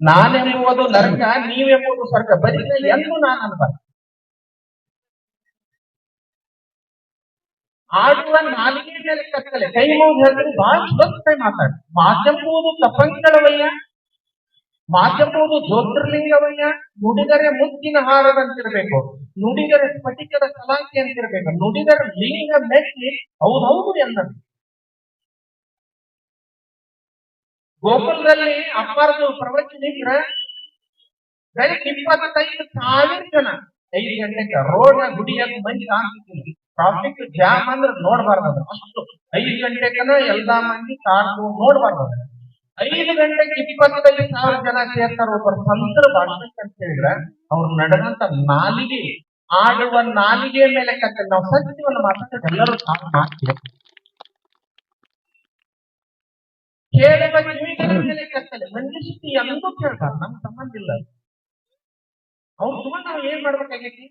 ನಾನೆಂಬುವುದು ನರಕ ನೀವೆಂಬುದು ಸ್ವರ್ಗ. ಬರೀ ಎಂದು ನಾನು ಅನ್ಬಾರ್ದು ಆಡುವ ನಾಲಿಗೆ ಮೇಲೆ ಕತ್ತಲೆ. ಕೈ ಮುಗಿದು ಹೇಳಿದ್ರೆ ಬಹಳ ಸುಲಭ ಮಾತಾಡಿ ಮಾತೆಂಬುದು ತಪಂಗಳವಯ್ಯ ಮಾತೆಂಬುದು ಜ್ಯೋತಿರ್ಲಿಂಗವಯ್ಯ, ನುಡಿದರೆ ಮುತ್ತಿನ ಹಾರದಂತಿರಬೇಕು, ನುಡಿದರೆ ಸ್ಫಟಿಕದ ಕಲಾಕೆ ಅಂತಿರ್ಬೇಕು, ನುಡಿದರೆ ಲಿಂಗ ಮೆಚ್ಚಿ ಹೌದೌದು ಎಂದರು ಗೋಕುಲದಲ್ಲಿ ಪ್ರವಚನ ಇದ್ರ? ಬೆಳಿಗ್ಗೆ ಇಪ್ಪತ್ತೈದು ಸಾವಿರ ಜನ. ಐದು ಗಂಟೆಗೆ ರೋಡ್ ಗುಡಿಯಾಗ ಮಂದಿ ಕಾಣ್ತಿದ್ದಿಲ್ಲ ಟ್ರಾಫಿಕ್ ಜಾಮ್ ಅಂದ್ರೆ ನೋಡ್ಬಾರ್ದು ಅಷ್ಟು ಐದು ಗಂಟೆಗನ ಎಲ್ಲಾ ಮಂದಿ ಕಾರ್ ನೋಡ್ಬಾರ್ದು. ಐದು ಗಂಟೆಗೆ ಇಪ್ಪತ್ತೈದು ಸಾವಿರ ಜನ ಸೇರ್ತಾರ ಒಬ್ಬರು ಸಂತರ ಭಾಷೆ ಅಂತ ಹೇಳಿದ್ರೆ ಅವ್ರು ನಡೆದಂತ ನಾಲಿಗೆ, ಆಡುವ ನಾಲಿಗೆ ಮೇಲೆ ಕತ್ತೆ ನಾವು ಸತ್ಯವನ್ನು ಮಾತಾಡಿದ್ರೆ ಎಲ್ಲರೂ ತಾವು ಮಾಡ್ತೀವಿ ಕೇಳುವ ಕಿವಿಗಳ ಮೇಲೆ ಕೇಳ್ತಾನೆ. ಮನುಷ್ಯ ಎಂದು ಕೇಳ್ತಾರೆ ನಮ್ ಸಂಬಂಧ ಇಲ್ಲ. ಅವ್ರು ತುಂಬಾ ನಾವು ಏನ್ ಮಾಡ್ಬೇಕಾಗೈತಿ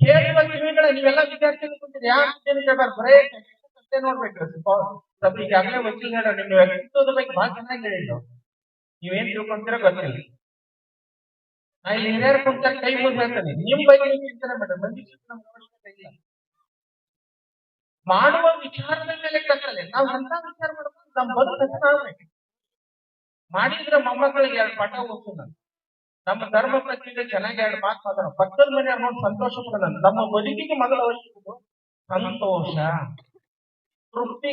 ಕೇಳುವ ಕಿವಿಗಳ ನೀವೆಲ್ಲ ವಿದ್ಯಾರ್ಥಿಗಳು ಕುಂತಿರಿ. ಯಾರು ಕೇಳ್ಬಾರ್ದು? ಬರೇ ಕತೆ ನೋಡ್ಬೇಕು. ಸ್ವಲ್ಪ ಈಗಾಗಲೇ ವಕೀಲ್ ಹೇಳ ನಿಮ್ಮ ವ್ಯಕ್ತಿತ್ವದ ಬಗ್ಗೆ ಬಹಳ ಚೆನ್ನಾಗಿ ಹೇಳಿದ್ರು ನೀವೇನ್ ತಿಳ್ಕೊಂತೀರ ಗೊತ್ತಿಲ್ಲ. ನಾ ಇಲ್ಲಿ ಹಿರಿಯರು ಕುಂತಾರ ಕೈ ಮುಗಿದು ಹೇಳ್ತೇನೆ. ನಿಮ್ ಬಗ್ಗೆ ಚಿಂತನೆ ಮಾಡಿ ಮಂದಿ ನಮ್ಗೆ ಮಾಡುವ ವಿಚಾರದ ಮೇಲೆ ಕತ್ತಲೆ. ನಾವು ಅಂತ ವಿಚಾರ ಮಾಡ್ಕೊಂಡು ನಮ್ಮ ಬದುಕು ನಾವ್ಬೇಕು ಮಾಡಿದ್ರೆ ಮೊಮ್ಮಕ್ಕಳಿಗೆ ಎರಡು ಪಾಠ ಓದ್ತದ ನಮ್ಮ ಧರ್ಮ ಪ್ರತಿಯಿಂದ ಚೆನ್ನಾಗಿ ಎರಡು ಮಾತು ಮಾತಾಡೋ ಪಕ್ಕದ ಮನೆಯವ್ರು ನೋಡಿ ಸಂತೋಷ ಪಡೋಣ ನಮ್ಮ ಬದುಕಿಗೆ ಮೊದಲ ಅವಶ್ಯಕತೆ ಸಂತೋಷ. ತೃಪ್ತಿ.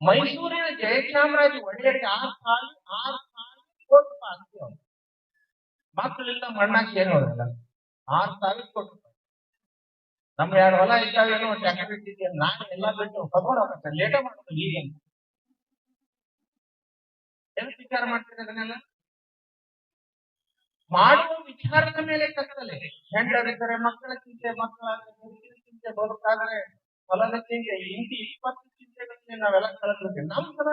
ಮೈಸೂರಿನ ಜಯಚಾಮರಾಜ ಒಳ್ಳೆ ಆರು ಸಾವಿರ ಆರು ಸಾವಿರ ಕೋಟಿ ರೂಪಾಯಿ ಏನು ಅವ್ರಲ್ಲ ಆರು ಸಾವಿರ ಕೋಟಿ ನಮ್ಮ ಎರಡು ಹೊಲ ಇದ್ದಾವೇನೋ ಟ್ರ್ಯಾಕ್ಟರ್ ಇಟ್ಟಿದ್ದೇನೆ ನಾನು ಎಲ್ಲ ಬಿಟ್ಟು ಹೋಗ್ತಾರೆ ಲೇಟ ಮಾಡೋದು ಈಗ ಏನು ವಿಚಾರ ಮಾಡ್ತೀರಿ ಅದನ್ನೆಲ್ಲ? ಮಾಡುವ ವಿಚಾರದ ಮೇಲೆ ಕತ್ತಲೆ ಹೆಂಡರಿದ್ದರೆ ಮಕ್ಕಳ ಚಿಂತೆ ಮಕ್ಕಳ ಚಿಂತೆ ಬದುಕಾದ್ರೆ ಹೊಲದ ಚಿಂತೆ ಇಂಟಿ ಇಪ್ಪತ್ತು ಚಿಂತೆಗಳನ್ನ ನಾವೆಲ್ಲ ಕಳೆದಿರ್ತೀವಿ ನಮ್ ಸಲ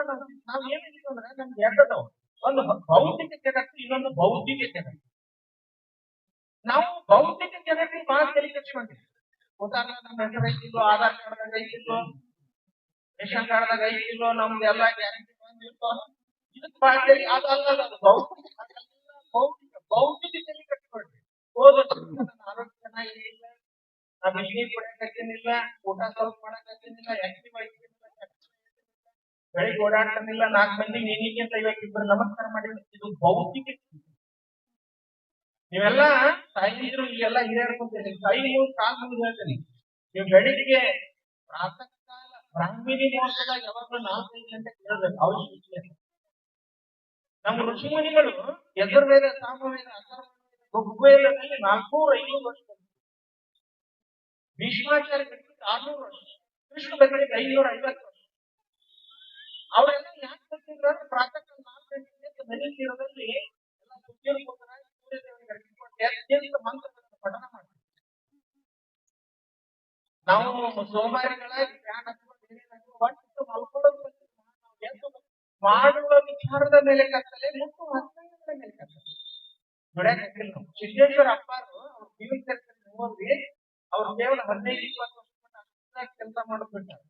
ನಾವ್ ಏನಿದ್ದೀವಿ ಅಂದ್ರೆ ನಮ್ಗೆ ಎರಡದವು ಒಂದು ಭೌತಿಕ ಜಗತ್ತು, ಇನ್ನೊಂದು ಬೌದ್ಧಿಕ ಜಗತ್ತು. ನಾವು ಭೌತಿಕ ಜಗತ್ತಿಗೆ ಬಹಳ ತಲೆ ಕೆಡ್ಸ್ಕೊಂಡಿವಿ ನಮ್ಮ ಹೆಸರು ಐತಿಲ್ವೋ ಆಧಾರ್ ಕಾರ್ಡ್ದಾಗ ಐತಿಲ್ಲೋ ರೇಷನ್ ಕಾರ್ಡ್ ಐತಿಲ್ಲೋ ನಮ್ದು ಎಲ್ಲ ಗ್ಯಾರಂಟಿ ಬಂದಿಲ್ವೋ ಇದಕ್ಕೆ ತಲೆ ಅದು ಭೌತಿಕ ಭೌತಿಕ ಆರೋಗ್ಯ ಚೆನ್ನಾಗಿಲ್ಲ ನಾ ಬಿಸಿನೀರ್ ಕುಡಿಯಕತ್ತೀನಿಲ್ಲ ಊಟ ಸ್ವಲ್ಪ ಮಾಡಕತ್ತೀನಿಲ್ಲ ಆಕ್ಟಿವ್ ಆಗಿರ್ತಿಲ್ಲ ಬೆಳಿಗ್ಗೆ ಓಡಾಡ್ತಾನಿಲ್ಲ ನಾಲ್ಕು ಮಂದಿ ನೀನಿಗೆ ಅಂತ ಇಬ್ಬರು ನಮಸ್ಕಾರ ಮಾಡಿದ್ರೆ. ಇದು ಭೌತಿಕ. ನೀವೆಲ್ಲ ತಾಯಿದ್ರು ಇಲ್ಲೆಲ್ಲ ಹಿರಿಯರು ಕುಂತೀರಿ ತಾಯಿ ನೀವು ಕಾಲ್ ಮುಗಿದು ಹೇಳ್ತೀನಿ ನೀವು ಬೆಳಿಗ್ಗೆ ಪ್ರಾತಃ ಕಾಲ ಬ್ರಾಹ್ಮಿಣಿ ಮುಹೂರ್ತದಾಗ ಯಾವಾಗಲೂ ನಾಲ್ಕೈದು ಗಂಟೆ ಕೇಳಬೇಕು ಇಲ್ಲ. ನಮ್ಮ ಋಷಿಮುನಿಗಳು ಯಜುರ್ವೇದ, ಸಾಮವೇದ ಋಗ್ವೇದದಲ್ಲಿ ನಾಲ್ಕೂರ ಐನೂರು ವರ್ಷ. ಭೀಷ್ಮಾಚಾರ್ಯ ಬಿಟ್ಟು ಆರ್ನೂರು ವರ್ಷ, ಕೃಷ್ಣ ಬೆದರಿಗೆ ಐನೂರ ಐವತ್ತು ವರ್ಷ ಅವರೆಲ್ಲ ಯಾಕೆ ಬರ್ತಿದ್ರು ಪ್ರಾತಃ ನಾಲ್ಕು ಎದ್ದು ನದಿ ತೀರದಲ್ಲಿ ಎಲ್ಲ ಸುತ್ತಿನ ಪಠಣ ಮಾಡ್ತಾರೆ. ನಾವು ಸೋಮಾರಿಗಳಾಗಿ ಫ್ಯಾನ್ ಮಾಡುವ ವಿಚಾರದ ಮೇಲೆ ಕತ್ತಲೆ ಮುಖ್ಯ ಹಸ್ತಗಳ ಮೇಲೆ ಕತ್ತಲೆ. ನೋಡ್ಯಾಕಿಲ್ಲ ನಾವು ಸಿದ್ದೇಶ್ವರ ಅಪ್ಪಾರು ಅವ್ರ ಜೀವಿತ ಹೋಗಿ ಅವ್ರು ಕೇವಲ ಹದಿನೈದು, ಇಪ್ಪತ್ತು ವರ್ಷ ಕೆಲಸ ಮಾಡಿಬಿಟ್ಟಾರೆ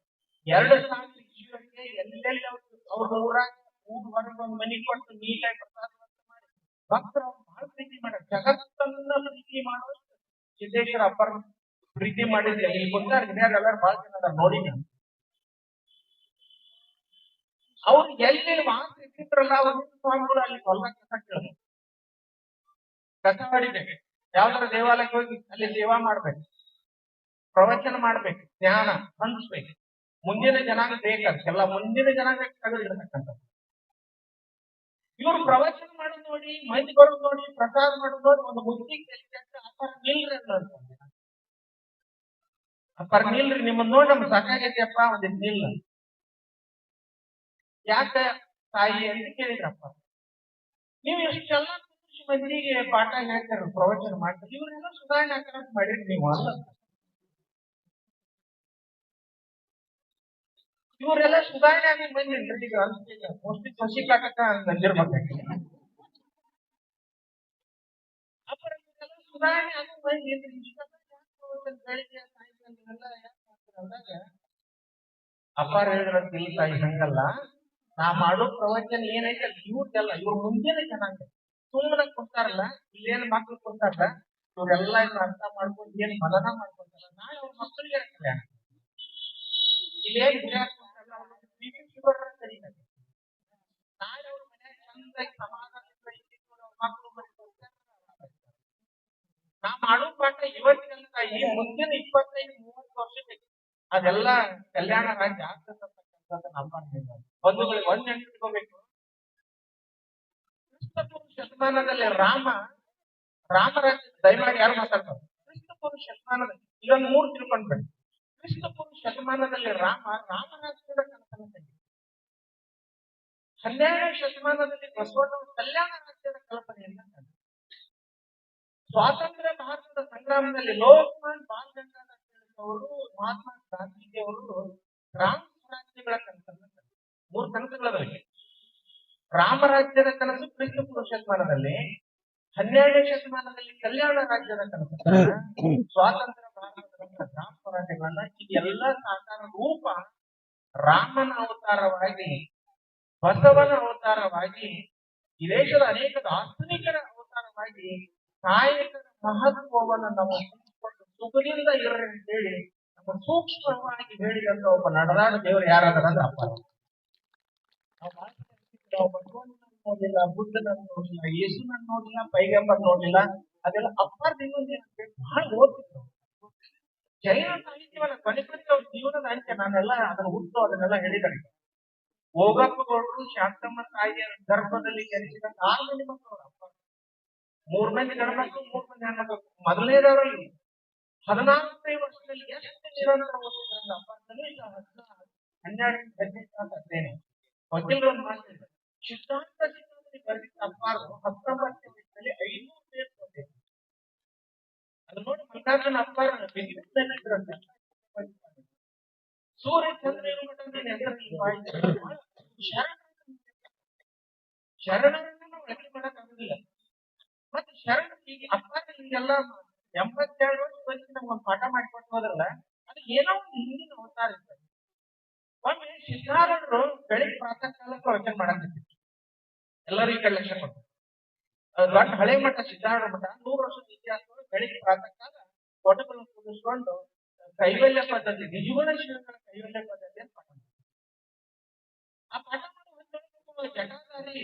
ಎರಡು ಸಾವಿರ ಜೀವಕ್ಕೆ ಎಲ್ಲೆಲ್ಲಿ ಅವ್ರು ಅವ್ರ ಊರಾಗ ಊರ್ ಹೊರಗೆ ಒಂದು ಮನಿ ಕೊಟ್ಟು ನೀಟಾಗಿ ಪ್ರಸಾದ ಭಕ್ತರು ಬಹಳ ಪ್ರೀತಿ ಮಾಡ ಜಗತ್ತನ್ನ ಪ್ರೀತಿ ಮಾಡುವಷ್ಟು ಸಿದ್ದೇಶ್ವರ ಅಪ್ಪರ ಪ್ರೀತಿ ಮಾಡಿದ್ರೆ. ಇಲ್ಲಿ ಕುಂತಾರ ಹಿರಿಯರು ಎಲ್ಲರೂ ಬಹಳ ಜನ ನೋಡಿ ಅವ್ರು ಎಲ್ಲಿ ವಾಸ ಇಟ್ಟಿದ್ರಲ್ಲ ಅವ್ರ ಸ್ವಾಮಿಗಳು ಅಲ್ಲಿ ಹೊಲ ಕಸ ಕೇಳಿದ್ರು. ಕಸ ಮಾಡಿದ್ದೇವೆ ಯಾವ್ದಾರ ದೇವಾಲಯಕ್ಕೆ ಹೋಗಿ ಅಲ್ಲಿ ಸೇವಾ ಮಾಡ್ಬೇಕು. ಪ್ರವಚನ ಮಾಡ್ಬೇಕು. ಧ್ಯಾನ ಹಂಚ್ಬೇಕು ಮುಂದಿನ ಜನಾಂಗ ಎಲ್ಲ ಮುಂದಿನ ಜನಾಂಗ ತಗದಿರ್ತಕ್ಕಂಥ ಇವ್ರು ಪ್ರವಚನ ಮಾಡೋದು ನೋಡಿ ಮಂದಿ ಬರೋದು ನೋಡಿ ಪ್ರಸಾದ ಮಾಡೋದು ನೋಡಿ, ಒಂದು ಬುದ್ಧಿ ತೆಲಿಕಂತ ಅಪ್ಪರ ನಿಲ್ರಿ ಅಂತ ಅಪ್ಪರ್ ನಿಲ್ರಿ ನಿಮ್ಮನ್ನ ನೋಡಿ ನಮ್ಗೆ ಸಾಕಾಗೈತಿಯಪ್ಪ ಒಂದಿದ್ ನಿಲ್ಲ ಯಾಕ ತಾಯಿ ಅಂತ ಕೇಳಿದ್ರಪ್ಪ. ನೀವು ಎಷ್ಟೆಲ್ಲ ಖುಷಿ ಮಂದಿಗೆ ಪಾಠ ಹೇಳ್ತಾರ ಪ್ರವಚನ ಮಾಡ್ತಾರೆ ಇವ್ರೆಲ್ಲ ಸುಧಾರಣೆ ಹಾಕೋಕ್ ಮಾಡಿರಿ ನೀವು. ಅಲ್ಲ ಇವರೆಲ್ಲ ಸುಧಾರಣೆ ಆಗಿ ಅನ್ಸ್ತಿಲ್ಲ ಮೋಸ್ಟ್ಲಿ ಸಸಿ ಕಾಟಕ ಬಂದಿರ್ಬೇಕು ಅಪ್ಪರ ಇವರೆಲ್ಲ ಸುಧಾರಣೆ ಆಗಿ ಪ್ರವಚನ ಬೆಳಿಗ್ಗೆ ಸಾಯಂಕಾಲ ಅಪಾರ ಹೇಳಿದ್ರಂತ ಇಲ್ಲ ತಾಯಿ, ಹಂಗಲ್ಲ. ನಾ ಮಾಡೋ ಪ್ರವಚನ ಏನೈತೆ? ಇವ್ರದ್ದೆಲ್ಲ ಇವ್ರ ಮುಂದಿನ ಚೆನ್ನಾಗಿ ಸುಮ್ಮನೆ ಕೊಡ್ತಾರಲ್ಲ? ಇಲ್ಲೇನ್ ಮಕ್ಳು ಕೊಡ್ತಾರಲ್ಲ? ಇವರೆಲ್ಲ ಇವ್ರ ಅರ್ಥ ಮಾಡ್ಕೊಂಡು ಏನ್ ಮನನ ಮಾಡ್ಕೊಂತಾರ ನಾ ಅವ್ರ ಮಕ್ಕಳಿಗೆ ಇಲ್ಲೇನ್ ಹಿರಿಯರ್ ಕೊಡ್ತಾರಲ್ಲ ಅವ್ರಿಗೆ BP sugar ಅಂತ ಕರೀತಾರೆ. ನಾಳೆ ಮನ್ಯಾಗ ಚಂದಾಗಿ ನಾ ಮಾಡೋ ಪಾಠ ತಾಯಿ ಮುಂದಿನ ಇಪ್ಪತ್ತೈದು ಮೂವತ್ತು ವರ್ಷಕ್ಕೆ ಅದೆಲ್ಲ ಕಲ್ಯಾಣ ರಾಜ್ಯ ಆಗ್ತಕ್ಕಂಥದ್ದು ಬಂಧುಗಳಿಗೆ ಒಂದ್ ನೆನ್ಪಿಟ್ಕೋಬೇಕು ಕ್ರಿಸ್ತಪೂರ್ವ ಶತಮಾನದಲ್ಲಿ ರಾಮ ರಾಮರಾಜ್ಯ ದಯಮಾಡಿ ಯಾರು ಮಾತಾಡ್ತಾರೆ ಕ್ರಿಸ್ತಪೂರ್ವ ಶತಮಾನದಲ್ಲಿ ಇದೊಂದು ಮೂರು ತಿಳ್ಕೊಂಡ್ಬೇಡಿ. ಕ್ರಿಸ್ತಪೂರ್ವ ಶತಮಾನದಲ್ಲಿ ರಾಮ ರಾಮರಾಜ್ಯದ ಕನಸನ್ನು ಹನ್ನೆರಡನೇ ಶತಮಾನದಲ್ಲಿ ಬಸವಣ್ಣ ಕಲ್ಯಾಣ ರಾಜ್ಯದ ಕಲ್ಪನೆಯನ್ನ ಸ್ವಾತಂತ್ರ್ಯ ಭಾರತದ ಸಂಗ್ರಾಮದಲ್ಲಿ ಲೋಕಮಾನ್ ಬಾಲ್ ಗಂಗಾಧರ್ ಅವರು ಮಹಾತ್ಮ ಗಾಂಧೀಜಿಯವರು ರಾಮ ಸ್ವರಾಜ್ಯಗಳ ಕನಸನ್ನು. ಮೂರು ಕನಸುಗಳವರಿಗೆ ರಾಮರಾಜ್ಯದ ಕನಸು ಕ್ರಿಸ್ತ ಪೂರ್ವ ಶತಮಾನದಲ್ಲಿ, ಹನ್ನೆರಡನೇ ಶತಮಾನದಲ್ಲಿ ಕಲ್ಯಾಣ ರಾಜ್ಯದ ಕನಸು ಸ್ವಾತಂತ್ರ್ಯ ಭಾರತದ ಗ್ರಾಮ ಸ್ವರಾಜ್ಯಗಳನ್ನ ಇದೆಲ್ಲ ಸಾಕಾರ ರೂಪ ರಾಮನ ಅವತಾರವಾಗಿ ಬಸವನ ಅವತಾರವಾಗಿ, ಈ ದೇಶದ ಅನೇಕ ದಾರ್ಶನಿಕರ ಅವತಾರವಾಗಿ ಕಾಯಕದ ಮಹತ್ವವನ್ನು ನಾವು ಸುಖದಿಂದ ಇರ್ರಿ ಅಂತ ಹೇಳಿ, ನಮ್ಮ ಸೂಕ್ಷ್ಮವಾಗಿ ಹೇಳಿದಂತ ಒಬ್ಬ ನಡೆದಾಡ ದೇವರು ಯಾರಾದ್ರ ಅಂದ್ರೆ ಅಪ್ಪ. ನೋಡಿಲ್ಲ ಬುದ್ಧನನ್ನು ನೋಡಿಲ್ಲ ಯೇಸುನನ್ನು ನೋಡಿಲ್ಲ ಪೈಗಂಬರ್ ನೋಡಿಲ್ಲ ಅದೆಲ್ಲ ಅಪ್ಪಾರ ಇನ್ನೊಂದು ಬಹಳ ಓದ್ತಿದ್ರು ಜೈನ ಸಾಹಿತ್ಯವನ್ನ ಕೊನೆಗೆ ಅವ್ರ ಜೀವನದ ಅಂತ್ಯ, ನಾನೆಲ್ಲ ಅದನ್ನ ಹುಟ್ಟು, ಅದನ್ನೆಲ್ಲ ಹೇಳಿದ್ದಾರೆ ಹೋಗಪ್ಪ ಗೌಡರು ಶಾಂತಮ್ಮ ತಾಯಿಯ ಗರ್ಭದಲ್ಲಿ ಜನಿಸಿದ ನಾಲ್ಕು ಮಂದಿ ಮಕ್ಕಳು. ಮೂರ್ ಮಂದಿ ಗಂಡ್ಮಕ್ಳು ಮೂರ್ ಮಂದಿ ಹೆಣ್ಮಕ್ಳು. ಮೊದಲನೇದವರಲ್ಲಿ ಹದಿನಾಲ್ಕನೇ ವರ್ಷದಲ್ಲಿ ಎಷ್ಟು ನಿರಂತರ ಅಪ್ಪ ಕನಿಷ್ಠ ಹದಿನಾರು ಹನ್ನೆರಡು ಹದಿನೈದು ತಾಸು ಅಧ್ಯಯನ. ವಕೀಲರು ಮಾತಿದೆ ಸಿದ್ಧಾಂತ ಸಿದ್ಧಾಂತ ಬರೆದಿದ್ದ ಅಪ್ಪಾರು ಹತ್ತೊಂಬತ್ತನೇ ವಯಸ್ಸಿನಲ್ಲಿ ಐನೂರು ಪೇರ್ ಓದಿದ್ರು ಅದು ನೋಡಿ ಮಲ್ಲಿಕಾರ್ಜುನ ಅಪ್ಪಾರ ವಿದ್ಯುತ್ನಲ್ಲಿ ಸೂರ್ಯ ಚಂದ್ರ ಇರೋ ಮಟ್ಟ ನೀನ್ ಹೆಸರಲ್ಲಿ ಬಾಯಿ ಶರಣರನ್ನು ನಾವು ಅಡಿಗೆ ಮಾಡಕ್ ಆಗುದಿಲ್ಲ. ಮತ್ತೆ ಶರಣ ಈಗ ಅಪ್ಪಾರ ಹಿಂಗೆಲ್ಲ ಎಂಬತ್ತೆರಡು ವರ್ಷ ಬಂದು ನಮ್ಗೊಂದು ಪಾಠ ಮಾಡಿಕೊಟ್ಟು ಹೋದ್ರಲ್ಲ, ಅದು ಏನೋ ಒಂದು ಹಿಂದಿನ ಅವತಾರ ಇರ್ತದೆ. ಒಮ್ಮೆ ಸಿದ್ಧಾರೂಢರು ಬೆಳಿಗ್ಗೆ ಪ್ರಾತಃ ಕಾಲಕ್ಕೆ ಪ್ರವಚನ ಮಾಡಕತ್ತಿದ್ರು ಎಲ್ಲರೂ ಈ ಕಡೆ ಲಕ್ಷ ಕೊಟ್ಟು. ದೊಡ್ಡ ಹಳೆ ಮಠ ಸಿದ್ಧಾರೂಢ ಮಠ, ನೂರು ವರ್ಷದ ಇತಿಹಾಸ ಬೆಳಿಗ್ಗೆ ಪ್ರಾತಃ ಕಾಲ ಒಟಗಳನ್ನು ಕುದಿಸ್ಕೊಂಡು ಕೈವಲ್ಯ ಪದ್ಧತಿ ನಿಜಗುಣ ಶಿವಗಳ ಕೈವಲ್ಯ ಪದ್ಧತಿ ಅಂತ ಪಾಠ ಆ ಪಾಠ ಮಾಡುವ ಜಟಾಧಾರಿ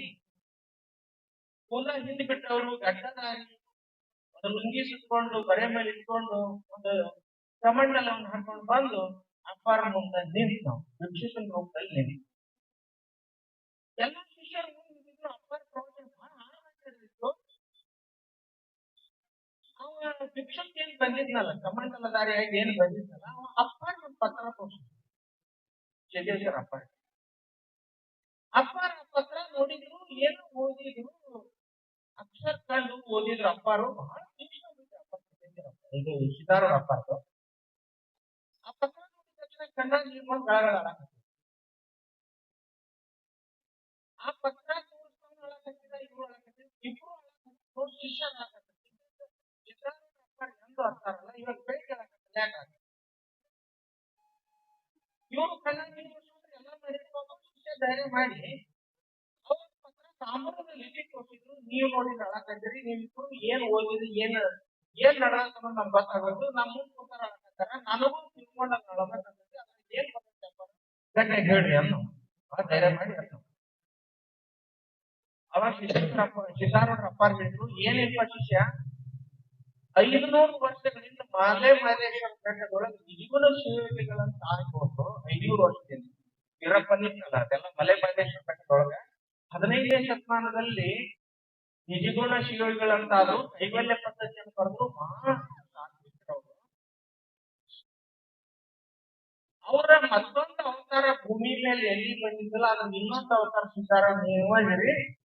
ಕೂಲ ಹಿಂದೆ ಬಿಟ್ಟವರು ಗಡ್ಡಧಾರಿ ಒಂದು ಲುಂಗಿ ಸುತ್ಕೊಂಡು ಬರೆ ಮೇಲೆ ಇಟ್ಕೊಂಡು, ಒಂದು ಕಮಂಡಲವನ್ನು ಹಾಕೊಂಡು ಬಂದು ಅಪ್ಪಾರ ಮುಂದೆ ನಿಂತು ಭಿಕ್ಷುಕನ ರೂಪದಲ್ಲಿ ನಿಂತು. ಎಲ್ಲ ಶಿಷ್ಯರು ಮುಂದೆ ನಿಂತಿದ್ರು ಅಪ್ಪಾರ ಪ್ರವಚನ ಬಹಳ ಆಳವಾಗಿರ್ತಿತ್ತು ಅವ ಭಿಕ್ಷುಕ್ ಏನ್ ಬಂದಿದ್ನಲ್ಲ ಕಮಂಡಲಧಾರಿಯಾಗಿ ಏನ್ ಬಂದಿದ್ನಲ್ಲ ಅವ ಅಪ್ಪಾರ ಒಂದು ಪತ್ರ ತೋರಿಸಿದ್ರು ಸಿದ್ದೇಶ್ವರ ಅಪ್ಪಾರ ಅಪ್ಪಾರ ಆ ಪತ್ರ ನೋಡಿದ್ರು, ಏನು ಓದಿದ್ರು, ಅಕ್ಷರ ಕಂಡು ಓದಿದ್ರು ಅಪ್ಪಾರು, ಬಹಳ ತೀಕ್ಷ್ಣ ಬುದ್ಧಿ ಅಪ್ಪ ಸಿದ್ದೇಶ್ವರ ಅಪ್ಪ. ಇದು ಸಿದ್ದಾರೂಢ ಅಪ್ಪಾರ್ದು ಆ ಪತ್ರ ನೋಡಿದ ತಕ್ಷಣ ಕಣ್ಣಾಗ ನೀರ್ಕೊಂಡು ಗಳಗಳಾಡಕತ್ತಿದ್ರು ಆ ಪತ್ರ ತೋರಿಸ್ಕೊಂಡು ಅಳಕತ್ತಿದ ಇವ್ರು ಅಳಕತ್ತಿದ್ರು, ಇಬ್ರು ಅಳಕತ್ತಿದ್ರು ಶಿಷ್ಯ ಅಳಕತ್ತಿದ್ರು. ಸಿದ್ದಾರೂಢ ಅಂತಾರಲ್ಲ, ಇವಾಗ ಬೆಳಿಗ್ಗೆ ಅಳಕತ್ತಿಲ್ಲ ಯಾಕಾಗ ಇವರು ಕಣ್ಣಾಗ ಎಲ್ಲ ಧೈರ್ಯ ಮಾಡಿ, ಅವ್ರ ಪತ್ರ ಕೊಟ್ಟಿದ್ರು, ನೀವು ನೋಡಿ ನಡಕಂದ್ರಿ ನಿಮ್ಗೂ ಏನ್ ಓದಿದ್ರಿ, ಏನ್ ಏನ್ ನಡಕ ನಮ್ಗೆ ಗೊತ್ತಾಗೋದು ನಮ್ಮ ಮುಂದೆ ಕೂತಾರ ನನಗೂ ತಿಳ್ಕೊಂಡ ನಡಬೇಕಂತ ಅದ್ರ ಏನ್ ಗಟ್ಟಿಯಾಗಿ ಹೇಳ್ರಿ ಅನ್ನು. ಧೈರ್ಯ ಮಾಡಿ ಅನ್ನು. ಅವಾಗ ಶಿಷ್ಯರಪ್ಪ ಅಪ್ಪಾರ್ ಹೇಳಿದ್ರು ಏನಿಲ್ಲ ಶಿಷ್ಯ? ಐದುನೂರು ವರ್ಷಗಳಿಂದ ಮಾಲೆ ಮಹದೇಶ್ವರ ಬೆಟ್ಟದೊಳಗೆ ಜೀವನ ಸೇವೆಗಳನ್ನು ಆರಿಕೊಂಡು ಐನೂರು ವರ್ಷದಿಂದ ವೀರಪ್ಪನಿತ್ತಲ್ಲ ಅದೆಲ್ಲ ಮಲೆ ಮಹದೇಶ್ವರ ಬೆಟ್ಟದೊಳಗ ಹದಿನೈದನೇ ಶತಮಾನದಲ್ಲಿ ನಿಜಗುಣ ಶಿವಗಳಂತಾದ್ರು ಕೈವಲ್ಯ ಪದ್ಧತಿಯನ್ನು ಬರೆದು ಮಹಾ. ಅವರ ಮತ್ತೊಂದು ಅವತಾರ ಭೂಮಿ ಮೇಲೆ ಎಲ್ಲಿ ಬಂದಿದ್ದಲ್ಲ ಅದನ್ನ ಇನ್ನೊಂದು ಅವತಾರ ಸಿದ್ಧಾರ ನೀವು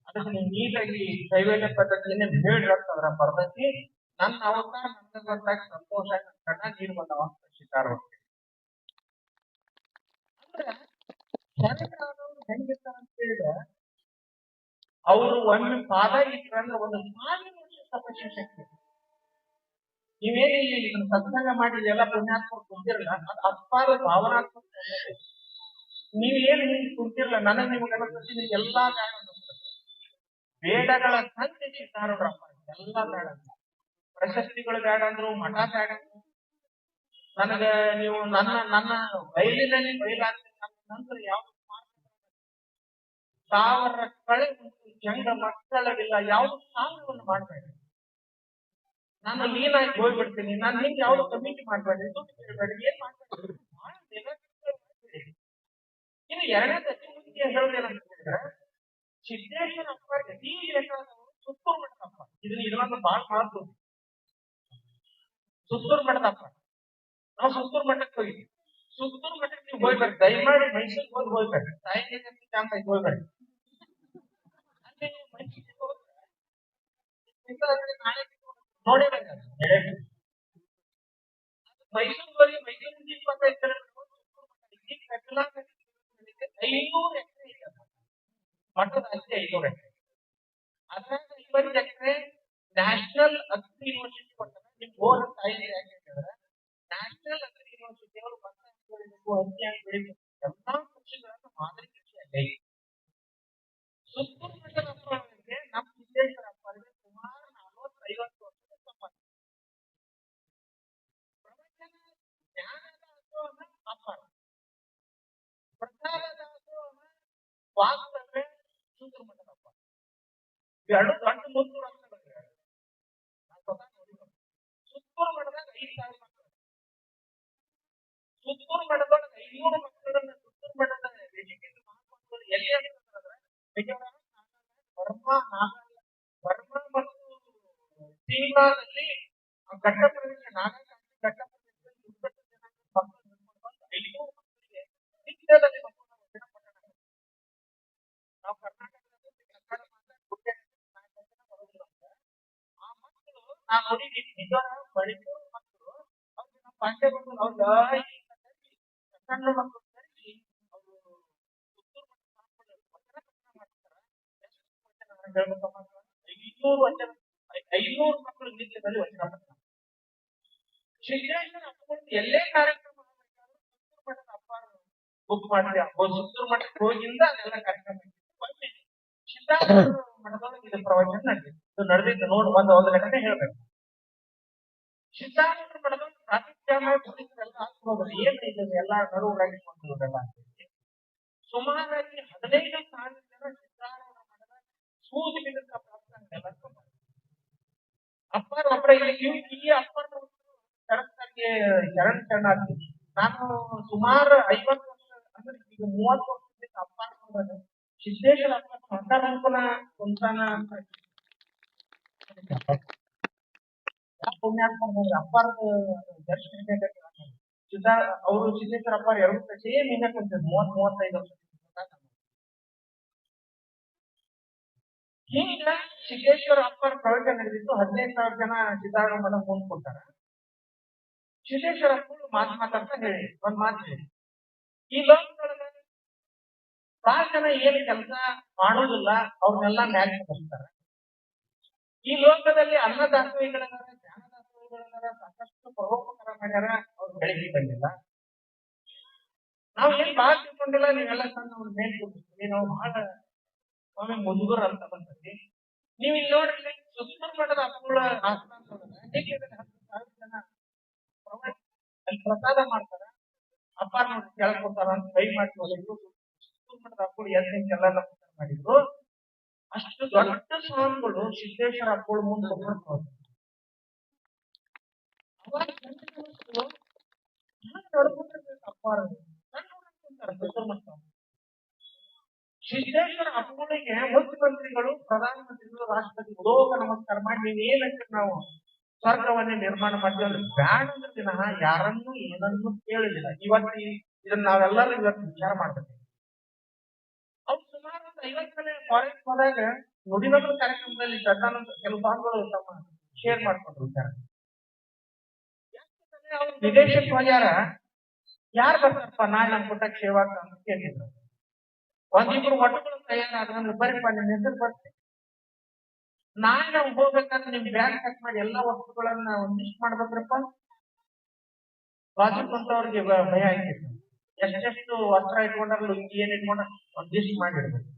ಅದಕ್ಕೆ ನೀಟಾಗಿ ಕೈವಲ್ಯ ಪದ್ಧತಿಯನ್ನೇ ಬೇಡ ಅದರ ಪದ್ಧತಿ ನನ್ನ ಅವತಾರ ನನ್ನ ಗೊತ್ತಾಗಿ ಸಂತೋಷ ಕಣ್ಣ ನೀರು ಬಂದವ ಅಂತ ಶರಣರಾದವರು ಹೆಂಗಿರ್ತಾರ ಅಂತ ಹೇಳಿದ್ರೆ, ಅವರು ಒಂದು ಪಾದ ಇಟ್ರಂದ್ರೆ ಒಂದು ಸಾವಿರ ವರ್ಷ ತಪಸ್ಸು ಶಕ್ತಿ ನೀವೇನಿಲ್ಲ ಇದನ್ನ ಸತ್ಸಂಗ ಮಾಡಿ ಎಲ್ಲ ಪುಣ್ಯಾತ್ಮಕ ಕುಂತಿರಲ್ಲ ಅದು ಅಪಾರ ಭಾವನಾತ್ಮಕ ನೀವೇನು ಇದೆ. ನೀವ್ ನನಗೆ ನಿಮಗೆಲ್ಲ ಅನಿಸ್ತದೆ ಎಲ್ಲಾ ಕಾರಣ ಬೇಡಗಳ ಸಂಖ್ಯೆ ಸಿದ್ಧಾರೂಢರಪ್ಪ ಎಲ್ಲಾ ಅಂದ್ರು. ಪ್ರಶಸ್ತಿಗಳು ಬೇಡ ಅಂದ್ರು ಮಠ ಬೇಡ. ನನಗ ನೀವು ನನ್ನ ನನ್ನ ಬೈಲಿನಲ್ಲಿ ಬಯಲಾಗ್ತದೆ ನಂತರ ಯಾವ ಸಾವಿರ ಕಳೆ ಜಂಗ ಮಕ್ಕಳಿಲ್ಲ ಯಾವ್ದು ಸಾವಿರವನ್ನು ಮಾಡಬೇಡಿ. ನಾನು ಲೀನಾಗಿ ಹೋಗ್ಬಿಡ್ತೀನಿ, ನಾನು ನಿಮ್ಗೆ ಯಾವ್ದು ಕಮಿಟಿ ಮಾಡಬೇಡಿ, ದುಡ್ಡು ಏನ್ ಮಾಡ್ಬೇಡಿ. ಇನ್ನು ಎರಡನೇ ಮುಂದೆ ಹೇಳೋದೇನಂತ ಹೇಳಿದ್ರೆ ಸಿದ್ದೇಶ್ವರ ಅಪ್ಪರಿಗೆ ಬೇಕಾದವರು ಸುತ್ತೂರು ಮಠದಪ್ಪ ಇದನ್ನ ಇದನ್ನೊಂದು ಬಹಳ ಮಾತು. ಸುತ್ತೂರು ಮಠದಪ್ಪ ನಾವು ಸುತ್ತೂರು ಮಠಕ್ಕೆ ಹೋಗಿದ್ವಿ ಸುತ್ತೂರು ಮಠಕ್ಕೆ ನೀವು ಹೋಗ್ಬೇಕು ದಯಮಾಡಿ ಮೈಸೂರಿಗೆ ಹೋಗಿ ಹೋಗ್ಬೇಕು ತಾಯಿ ಚಾನ್ಸ್ ಆಗಿ ಹೋಗ್ಬೇಡಿ ಅಲ್ಲಿ ಮೈಸೂರಿಗೆ ಹೋದ್ರೆ ಇಂಥದ್ರಲ್ಲಿ ನಾಳೆ ನೋಡೇಬೇಕು ಅದು. ಮೈಸೂರಿಗೆ ಮೈಸೂರಿಂದ ಇಪ್ಪತ್ತೈದು ಕಿಲೋಮೀಟರ್ ಈ ಕಪಿಲಾ ನದಿಗೆ ಐನೂರು ಎಕರೆ ಇದೆ ಅದು. ಮಠದ ಅಷ್ಟೇ ಐನೂರು ಎಕರೆ ಅದ್ರಾಗ ಐವತ್ತು ಎಕರೆ ನ್ಯಾಷನಲ್ ಅಗ್ರಿ ಯೂನಿವರ್ಸಿಟಿ ಕೊಡ್ತಾರೆ ನಿಮ್ ಬೋರ್ ಅಂತ ಐದು ಯಾಕೆ ಹೇಳಿದ್ರೆ ನ್ಯಾಷನಲ್ ಅಗ್ರಿ ಯೂನಿವರ್ಸಿಟಿ ಅವರು ಭತ್ತ ಹಣ್ಣು ಬೆಳಿಬೇಕು ಹತ್ತಿ ಹಣ್ಣು ಬೆಳಿಬೇಕು ಎಲ್ಲಾ ಕೃಷಿಗಳನ್ನು ಮಾದರಿ ಕೃಷಿಯಾಗಿ ಸುತ್ತೂರು ಮಠದ ಅಪ್ಪನಿಗೆ ನಮ್ಮ ಸಿದ್ದೇಶ್ವರ ಅಪ್ಪನಿಗೆ ಸುಮಾರು ನಲವತ್ತು ಐವತ್ತು ವರ್ಷದ ಸಂಬಂಧ ಪ್ರವಚನ ಜ್ಞಾನದ ಹಸುವನ್ನ ಅಪ್ಪನ ಪ್ರಸಾದದ ಹಸುವನ್ನ ವಾಸ್ತವೇ ಸುತ್ತೂರು ಮಠದ ಅಪ್ಪ ಎರಡು ದೊಡ್ಡ ಮುನ್ನೂರು ಅಂಶಗಳಿವೆ ನಾನು ಸ್ವತಃ ನೋಡಿದ್ದೀನಿ. ಸುತ್ತೂರು ಮಠದ ಐನೂರು ಮಕ್ಕಳನ್ನ ಸುತ್ತೂರು ಮಠದ ಎಜುಕೇಶನ್ ಮಹಾತ್ಮಗಳು ಎಲ್ಲಿ ಅಂತಂದ್ರೆ ನಾಗಾಲ್ಯಾಂಡ್ ಬರ್ಮಾ ನಾಗಾಲ್ಯಾಂಡ್ ಬರ್ಮಾ ಮತ್ತು ಚೀನಾದಲ್ಲಿ ಘಟ್ಟ ಪ್ರದೇಶ ನಾಗಾಲ್ಯಾಂಡ್ ಘಟ್ಟ ಪ್ರದೇಶದಲ್ಲಿ ದುಪ್ಪಟ್ಟು ಜನಾಂಗದ ಮಕ್ಕಳಿಗೆ ನಾವು ಕರ್ನಾಟಕದಲ್ಲಿ ಆ ಮಕ್ಕಳು ನಾನು ನೋಡಿದ್ದೀನಿ ಮಿಜೋರಾಂ ಮಣಿಪುರ ಮಕ್ಕಳು ಅವ್ರಿಗೆ ನಮ್ಮ ಭಾಷೆ ಬಂದು ಅವ್ರ ಸಣ್ಣ ಮಕ್ಕಳು ಕರೆಸಿ ಅವರು ಮಾಡ್ತಾರೆ. ಐನೂರು ವಚನ ಐನೂರು ಮಕ್ಕಳು ನಿತ್ಯದಲ್ಲಿ ವಚನ ಪಠಣ ಸಿದ್ದೇಶ್ವರ ಅಪ್ಪಗಳು ಎಲ್ಲೇ ಕಾರ್ಯಕ್ರಮ ಮಠದ ಬುಕ್ ಮಾಡಿ ಸುತ್ತೂರು ಮಠಕ್ಕೆ ಹೋಗಿಂದ ಅದೆಲ್ಲ ಕಾರ್ಯಕ್ರಮ. ಒಮ್ಮೆ ಸಿದ್ದಾರೂಢ ಮಠದೊಳಗೆ ಇದು ಪ್ರವಚನ ನಡೆದಿತ್ತು. ನಡೆದಿದ್ದು ನೋಡಿ ಒಂದು ಒಂದು ಘಟನೆ ಹೇಳ್ಬೇಕು. ಸಿದ್ದಾರೂಢ ಮಠದೊಳಗೆ ಪ್ರಾತಿಜ್ಞಾನ ಪೊಲೀಸರೆಲ್ಲ ಹಾಕ್ಬೋದ್ರಿ ಏನ್ ಇದು? ಎಲ್ಲ ನಡುವಾಗಿ ಕೊಂಡ್ರಲ್ಲ ಅಂತೇಳಿ ಸುಮಾರಾಗಿ ಹದಿನೈದು ಸಾವಿರ ಜನ ಸಿದ್ದಾರೂಢ ಮಠದ ಸೂದಿ ಬಿದ್ದ ಪ್ರಾರ್ಥನೆಲ್ಲ ಅಪ್ಪರ್ ಒಬ್ಬರ ಈ ಅಪ್ಪರ್ ಶರಣಕ್ಕೆ ಶರಣ್ ಶರಣಾರ್ಥಿ. ನಾನು ಸುಮಾರು ಐವತ್ತು ವರ್ಷ ಅಂದ್ರೆ ಈಗ ಮೂವತ್ತು ವರ್ಷದಿಂದ ಅಪ್ಪ ಸಿದ್ದೇಶ್ವರ ಅಪ್ಪ ಸ್ವಂತ ಅನುಕೂಲ ಕುಂತಾನ ಅಂತ ಯಾವ ಅಪ್ಪಾರ ದರ್ಶನ ಸಿದ್ಧ ಅವರು ಸಿದ್ದೇಶ್ವರ ಅಪ್ಪಾರ ಎರಡು ಸೇಮ್ ಹಿಂಗ ಕುಂತಿದ್ರು ಮೂವತ್ ಮೂವತ್ತೈದು ವರ್ಷ ಹಿಂಗ ಸಿದ್ದೇಶ್ವರ ಅಪ್ಪರ ಪ್ರವಚನ ನಡೆದಿತ್ತು ಹದಿನೈದು ಸಾವಿರ ಜನ ಸಿದ್ಧಾರೂಢ ಮಠ ಮುಂದ್ ಸಿದ್ದೇಶ್ವರ ಅಪ್ಪರು ಮಾತು ಮಾತಾಡ್ತಾ ಹೇಳಿ ಒಂದ್ ಮಾತು ಹೇಳಿ ಈ ಲೋಕದೊಳಗ ಬಹಳ ಜನ ಏನ್ ಕೆಲಸ ಮಾಡೋದಿಲ್ಲ ಅವ್ರನ್ನೆಲ್ಲ ಮ್ಯಾಲೆ ಬರ್ತಾರೆ ಈ ಲೋಕದಲ್ಲಿ ಜ್ಞಾನದಾಸೋಹಿಗಳದಾರ ಸಾಕಷ್ಟು ಪರೋಪಕಾರ ಮಾಡ್ಯಾರ, ಅವ್ರು ಬೆಳಗ್ಗೆ ಬಂದಿಲ್ಲ. ನಾವ್ ಏನ್ ಬಹಳ ತಿಳ್ಕೊಂಡಿಲ್ಲ, ನೀವೆಲ್ಲ ತಂದು ಅವ್ರ ಮೇಲೆ ಕೂಡಿಸ್ತೀವಿ ನಾವು ಬಹಳ ಸ್ವಾಮಿ ಮುದುಗರ್ ಅಂತ ಬಂದ್ರಿ ನೀವ್ ಇಲ್ಲಿ ನೋಡ್ರಿ ಸುತ್ತೂರು ಮಠದ ಅಪ್ಪಗಳ ಸಾವಿರ ಜನ ಅಲ್ಲಿ ಪ್ರಸಾದ ಮಾಡ್ತಾರ. ಅಪ್ಪ ನೋಡಿ ಕೆಳಗ್ ಅಂತ ಕೈ ಮಾಡಿ ಸುತ್ತೂರ್ ಸುತ್ತೂರು ಮಠದ ಅಪ್ಪಗಳು ಎಲ್ಲ ನಮಸ್ಕಾರ ಮಾಡಿದ್ರು. ಅಷ್ಟು ದೊಡ್ಡ ಸ್ವಾಮಿಗಳು ಸಿದ್ದೇಶ್ವರ ಅಪ್ಪಗಳು ಮುಂದೆ ಹೋಗ್ತಾರೆ ಅವಾಗ ಜನ ಅನಿಸ್ತು, ಹ್ಯಾಂಗ್ ನಡ್ಕೊಂಡಿರ್ಬೇಕು ಅಪ್ಪಾರು? ಸಣ್ಣ ಹುಡುಗ್ರು ಕುಂತಾರ ಸುತ್ತೂರು ಮಠದವ್ರು. ಸಿದ್ದೇಶ್ವರ ಅಪ್ಪುಗಳಿಗೆ ಮುಖ್ಯಮಂತ್ರಿಗಳು, ಪ್ರಧಾನಮಂತ್ರಿಗಳು, ರಾಷ್ಟ್ರಪತಿ ಲೋಕ ನಮಸ್ಕಾರ ಮಾಡಿ ಏನಂತ ನಾವು ಸ್ವರ್ಗವನ್ನೇ ನಿರ್ಮಾಣ ಮಾಡ್ತೀವಿ. ಬ್ಯಾಡ ದಿನ ಯಾರನ್ನೂ ಏನನ್ನೂ ಕೇಳಲಿಲ್ಲ ಇವತ್ತು ಇದನ್ನ ನಾವೆಲ್ಲರೂ ಇವತ್ತು ವಿಚಾರ ಮಾಡ್ಬೇಕು. ಅವ್ರು ಸುಮಾರು ಒಂದು ಐವತ್ತನೇ ಫಾರೆಸ್ಟ್ ಹೋದಾಗ ನುಡಿನಗರ ಕಾರ್ಯಕ್ರಮದಲ್ಲಿ ಸದಾನಂದ ಕೆಲವು ಭಾಗಗಳು ತಮ್ಮ ಶೇರ್ ಮಾಡ್ಕೊಂಡ್ರು ವಿಚಾರ ಎಷ್ಟು ಸಲ ಅವ್ರು ವಿದೇಶಕ್ಕೆ ಹೋಗ್ಯಾರ, ಯಾರು ಬರ್ತಾರಪ್ಪ ನಾಳೆ ನಮ್ಮ ಪುಟ್ಟ ಸೇವಾಕ ಅಂತ ಕೇಳಿದ್ರು. ಒಂದಿಬ್ರು ಒಟ್ಟುಗಳು ತಯಾರಾದ್ರೆ ಬರೀಪ್ಪ ನಿಮ್ ಹೆಸರು ಬರ್ತೀನಿ ನಾಳೆ ನಾವು ಹೋಗ್ಬೇಕಾದ್ರೆ ನಿಮ್ ಬ್ಯಾಗ್ ಕಟ್ ಮಾಡಿ ಎಲ್ಲಾ ವಸ್ತುಗಳನ್ನ ಒಂದಿಷ್ಟು ಮಾಡ್ಬೇಕ್ರಪ್ಪ. ಬಾಜು ಕುಂತವ್ರಿಗೆ ಭಯ ಆಯ್ತಿತ್ತು. ಎಷ್ಟೆಷ್ಟು ವಸ್ತ್ರ ಇಟ್ಕೊಂಡಾರ ಲುಂಗಿ ಏನ್ ಇಟ್ಕೊಂಡ ಒಂದ್ ಮಾಡಿರ್ಬೇಕು ಮಾಡಿಡ್ಬೇಕು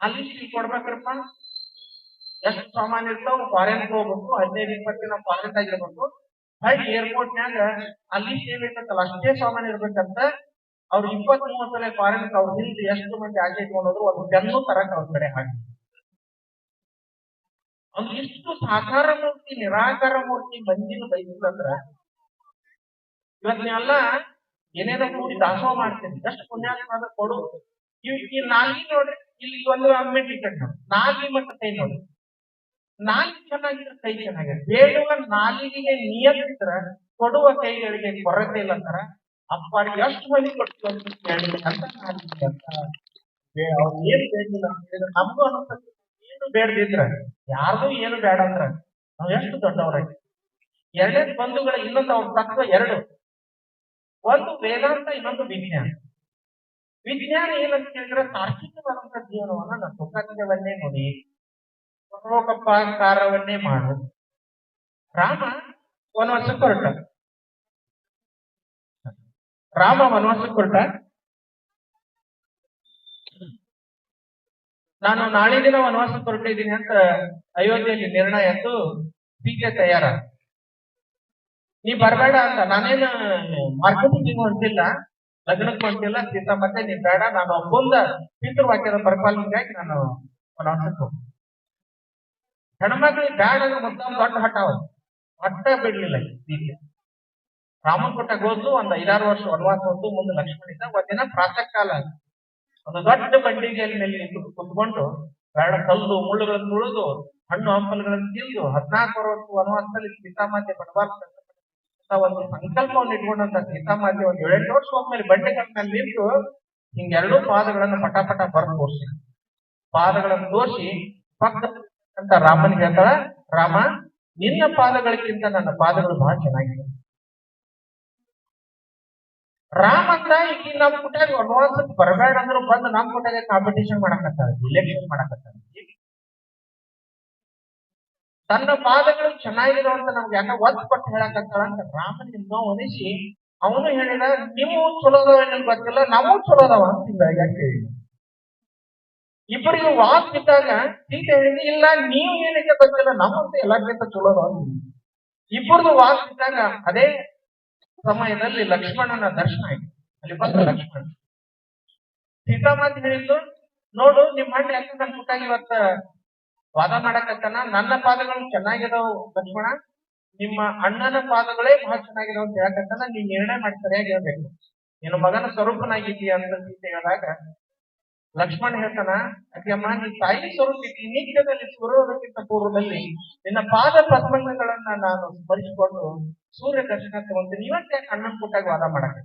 ಆ ಲಿಸ್ಟ್ ಕೊಡ್ಬೇಕ್ರಪ್ಪ. ಎಷ್ಟು ಸಾಮಾನ್ ಇರ್ತಾವ ಫಾರೆನ್ ಹೋಗ್ಬೇಕು, ಹದಿನೈದು ಇಪ್ಪತ್ತಿನ ದಿನ ಫಾರೆನ್ ಆಗಿರ್ಬೇಕು ಹಳ್ಳಿ ಏರ್ಪೋರ್ಟ್ ನಾಗ ಅಲ್ಲಿ ಏನಿರ್ತಲ್ಲ ಅಷ್ಟೇ ಸಾಮಾನ್ ಇರ್ಬೇಕಂತ ಅವ್ರು ಇಪ್ಪತ್ ಮೂವತ್ತು ಸಲ ಫಾರೆನ್ ಅವ್ರ ಹಿಂದೆ ಎಷ್ಟು ಮಂದಿ ಆಚೆ ಇಟ್ಕೊಂಡ್ರು ಒಂದು ಪೆನ್ನು ತರಕ್ ಅವ್ರ ಕಡೆ ಹಾಕಿ ಅವ್ರು ಇಷ್ಟು ಸಾಕಾರ ಮೂರ್ತಿ, ನಿರಾಕಾರ ಮೂರ್ತಿ ಮಂದಿನ ಬೈಸಿದಂದ್ರ ಇವತ್ ನೀವೆಲ್ಲ ಏನೇನೋ ಕೂಡಿ ದಾಸೋಹ ಮಾಡ್ತೀನಿ ಎಷ್ಟು ಪುಣ್ಯಾತ್ಮ ಕೊಡು. ಈ ನಾಲ್ಗಿ ನೋಡ್ರಿ, ಇಲ್ಲಿ ಒಂದು ಅಮ್ಮೆಟ್ ಇಟ್ಟ ನಾಲ್ಗಿ ಮತ್ತೆ ಕೈ ನೋಡ್ರಿ. ನಾಲ್ಕು ಚೆನ್ನಾಗಿದ್ರೆ ಕೈ ಚೆನ್ನಾಗಿದೆ ಬೇಡುವ ನಾಲಿಗೆ ನಿಯಂತ್ರ ಕೊಡುವ ಕೈಗಳಿಗೆ ಕೊರತೆ ಇಲ್ಲ ಅಂತಾರ ಅಪ್ಪ ಎಷ್ಟು ಮಂದಿ ಕೊಟ್ಟು ಅಂತ ಕೇಳಿ, ಅಂತ ನಾಲಿಗೆ ಅಂತ ಅವ್ರು ಏನ್ ಬೇಕಿಲ್ಲ ಅಂತ ಹೇಳಿದ್ರೆ. ನಮಗೂ ಏನು ಬೇಡದಿದ್ರ ಯಾರ್ದು ಏನು ಬೇಡ ಅಂದ್ರ, ನಾವು ಎಷ್ಟು ದೊಡ್ಡವರಾಗಿ. ಎರಡನೇ ಬಂಧುಗಳ, ಇನ್ನೊಂದು ಅವ್ರ ತತ್ವ ಎರಡು. ಒಂದು ವೇದಾಂತ, ಇನ್ನೊಂದು ವಿಜ್ಞಾನ. ವಿಜ್ಞಾನ ಏನಂತ ಕೇಳಿದ್ರೆ ತಾರ್ಕಿಕವಾದಂತ ಜೀವನವನ್ನ ನಾವು ಸುಖಾತ್ಯವನ್ನೇ ನೋಡಿ ಪರೋಪಕಾರವನ್ನೇ ಮಾಡು. ರಾಮ ವನವಾಸಕ್ಕೆ ಹೊರಟ. ರಾಮ ವನವಾಸಕ್ಕೆ ಹೊರಟ. ನಾನು ನಾಳೆ ದಿನ ವನವಾಸಕ್ಕೆ ಹೊರಟಿದ್ದೀನಿ ಅಂತ ಅಯೋಧ್ಯೆಯಲ್ಲಿ ನಿರ್ಣಯ ಅಂತೂ ಸೀತೆ ತಯಾರ. ನೀ ಬರಬೇಡ ಅಂತ. ನಾನೇನು ಮಾರ್ಕೆಟಿಂಗ್ ಅಂತಿಲ್ಲ ಲಗ್ನಕ್ಕೆ ಅಂತಿಲ್ಲ ಸೀತಾ ಮತ್ತೆ ನೀನ್ ಬೇಡ. ನಾನು ಒಬ್ಬಂದ ಪಿತೃವಾಕ್ಯದ ಪರಿಪಾಲನೆಗಾಗಿ ನಾನು ವನವಾಸಕ್ಕೆ ಹೋಗ್ತೀನಿ. ಹೆಣ್ಮಕ್ಳಿಗೆ ಬ್ಯಾಡ ಅಂದ್ರೆ ಮುದ್ದಾಂ ದೊಡ್ಡ ಹಠಾವ ಹೊಟ್ಟ ಬಿಡ್ಲಿಲ್ಲ ಸೀತೆ. ರಾಮನ್ ಕೊಟ್ಟಾಗ ಹೋದ್ಲು ಒಂದ್ ಐದಾರು ವರ್ಷ ವನವಾಸ ಹೋದ್ಲು ಮುಂದೆ ಲಕ್ಷ್ಮಣಿಂದ ಒಂದಿನ ಪ್ರಾತಃ ಕಾಲ ಒಂದು ದೊಡ್ಡ ಬಂಡಿಗೆಯಲ್ಲಿ ಮೇಲೆ ನಿಂತು ಕುತ್ಕೊಂಡು ಬ್ಯಾಡ ಕಲ್ಲು ಮುಳ್ಳುಗಳನ್ನು ತುಳಿದು ಹಣ್ಣು ಹಂಪಲುಗಳನ್ನು ತಿಂದು, ಹದಿನಾಲ್ಕು ವರ್ಷ ವನವಾಸದಲ್ಲಿ ಸೀತಾಮಾತೆ ಬಡಬಾರ್ದು ಅಂತ ಒಂದು ಸಂಕಲ್ಪವನ್ನು ಇಟ್ಕೊಂಡಂತ ಸೀತಾಮಾತೆ ಒಂದು ಏಳೆಂಟು ವರ್ಷ ಹೋದ್ಮೇಲೆ ಬಂಡೆ ಮೇಲೆ ನಿಂತು ಹಿಂಗೆರಡೂ ಪಾದಗಳನ್ನು ಪಟಾಪಟ ಪಟ ಬರೆದು ತೋರಿಸಿ ಪಾದಗಳನ್ನು ತೋರಿಸಿ ಪಕ್ಕ ಅಂತ ರಾಮನ್ ಹೇಳ್ತಾಳ, ರಾಮ, ನಿನ್ನ ಪಾದಗಳಿಗಿಂತ ನನ್ನ ಪಾದಗಳು ಬಹಳ ಚೆನ್ನಾಗಿದೆ ರಾಮ ಅಂತ ಈಗ ನಮ್ ಕುಟಾಗ ಅಡ್ವಾನ್ಸ್ ಬರಬೇಡ ಅಂದ್ರು ಬಂದು ನಮ್ ಕುಟಾಗ ಕಾಂಪಿಟೇಷನ್ ಮಾಡಕತ್ತಾರ ಇಲೆಕ್ಷನ್ ಮಾಡಕತ್ತಾರ ತನ್ನ ಪಾದಗಳು ಚೆನ್ನಾಗಿರೋ ಅಂತ ನಮ್ಗೆ ಯಾಕ ಒತ್ತು ಕೊಟ್ಟು ಹೇಳಕತ್ತಾಳ ಅಂತ ರಾಮನಿಂದ ಒನಿಸಿ ಅವನು ಹೇಳಿದ, ನೀವು ಚಲೋದವ ನನಗೆ ಗೊತ್ತಿಲ್ಲ, ನಾವು ಚಲೋದವ ಅಂತ ಯಾಕೆ ಹೇಳಿ ಇಬ್ಬರಿಗೂ ವಾಕ್ ಬಿದ್ದಾಗ ಸೀತೆ ಹೇಳಿದ ಇಲ್ಲ, ನೀವು ಏನಕ್ಕೆ ಗೊತ್ತಿಲ್ಲ ನಮ್ಮಂತೆ ಎಲ್ಲರಿಗಿಂತ ಚಲೋ ಇಬ್ಬರದು ವಾಕ್ ಬಿದ್ದಾಗ ಅದೇ ಸಮಯದಲ್ಲಿ ಲಕ್ಷ್ಮಣನ ದರ್ಶನ ಆಯ್ತು. ಅಲ್ಲಿ ಬಂದ ಲಕ್ಷ್ಮಣ. ಸೀತಾಮಾತಿ ಹೇಳಿದ್ದು, ನೋಡು ನಿಮ್ಮ ಹಣ್ಣು ಯಾಕೆ ನನ್ನ ಪುಟ್ಟ ಇವತ್ತ ವಾದ ಮಾಡಕತ್ತಾನ? ನನ್ನ ಪಾದಗಳು ಚೆನ್ನಾಗಿದಾವ್ ಲಕ್ಷ್ಮಣ. ನಿಮ್ಮ ಅಣ್ಣನ ಪಾದಗಳೇ ಬಹಳ ಚೆನ್ನಾಗಿದಾವ ಅಂತ ಹೇಳಕತ್ತಾನ. ನೀನ್ ನಿರ್ಣಯ ಮಾಡಿ ಸರಿಯಾಗಿ ಹೇಳ್ಬೇಕು. ನಿನ್ನ ಮಗನ ಸ್ವರೂಪನಾಗಿದ್ದೀಯ ಅಂತ ಸೀತೆ ಹೇಳಿದಾಗ ಲಕ್ಷ್ಮಣ ಹೇಳ್ತಾನ ಅಮ್ಮ ನೀ ತಾಯಿ ಸ್ವರೂಪ ಇದ್ದಿ ನಿತ್ಯದಲ್ಲಿ ಸ್ವರೂಪಕ್ಕಿಂತ ಪೂರ್ವದಲ್ಲಿ ನಿನ್ನ ಪಾದ ಪದ್ಮಗಳನ್ನ ನಾನು ಸ್ಮರಿಸಿಕೊಂಡು ಸೂರ್ಯ ದರ್ಶನ ತಗೊಂಡು ನೀವತ್ತೆ ಯಾಕೆ ಅಣ್ಣನ ಪುಟ್ಟಾಗಿ ವಾದ ಮಾಡಕ